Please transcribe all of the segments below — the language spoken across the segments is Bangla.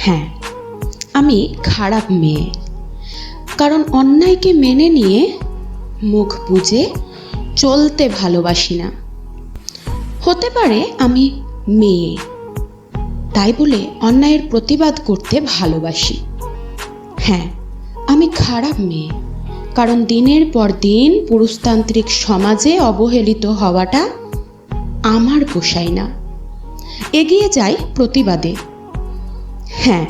হ্যাঁ আমি খারাপ মেয়ে। কারণ অন্যায়কে মেনে নিয়ে মুখ বুজে চলতে ভালোবাসি না। হতে পারে আমি মেয়ে, তাই বলে অন্যায়ের প্রতিবাদ করতে ভালোবাসি। হ্যাঁ আমি খারাপ মেয়ে, কারণ দিনের পর দিন পুরুষতান্ত্রিক সমাজে অবহেলিত হওয়াটা আমার পোষায় না। এগিয়ে যাই প্রতিবাদে। হ্যাঁ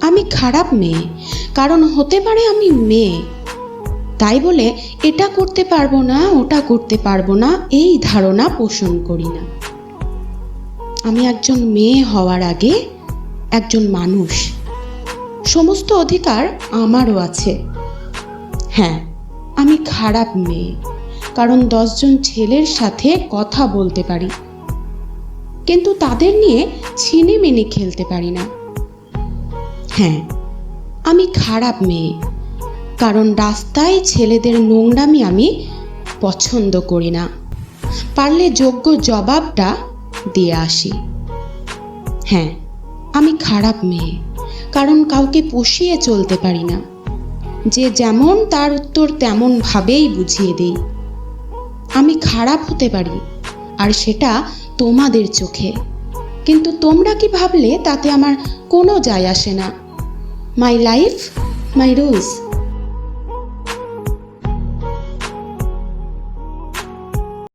আমি খারাপ মেয়ে, কারণ হতে পারে আমি মেয়ে। তাই বলে এটা করতে পারব না, ওটা করতে পারব না, এই ধারণা পোষণ করি না। আমি একজন মেয়ে হওয়ার আগে একজন মানুষ। সমস্ত অধিকার আমারও আছে। হ্যাঁ আমি খারাপ মেয়ে, কারণ দশজন ছেলের সাথে কথা বলতে পারি। কিন্তু তাদের নিয়ে ছিনিমিনি খেলতে পারি না। হ্যাঁ আমি খারাপ মেয়ে। কারণ রাস্তায় ছেলেদের নোংরামি আমি পছন্দ করি না। পারলে যোগ্য জবাবটা দিয়ে আসি। হ্যাঁ আমি খারাপ মেয়ে, কারণ কাউকে পুষিয়ে চলতে পারি না। যে যেমন তার উত্তর তেমন ভাবেই বুঝিয়ে দেই। আমি খারাপ হতে পারি, আর সেটা তোমাদের চোখে। কিন্তু তোমরা কি ভাবলে তাতে আমার কোনো যায় আসে না। My life, my rules.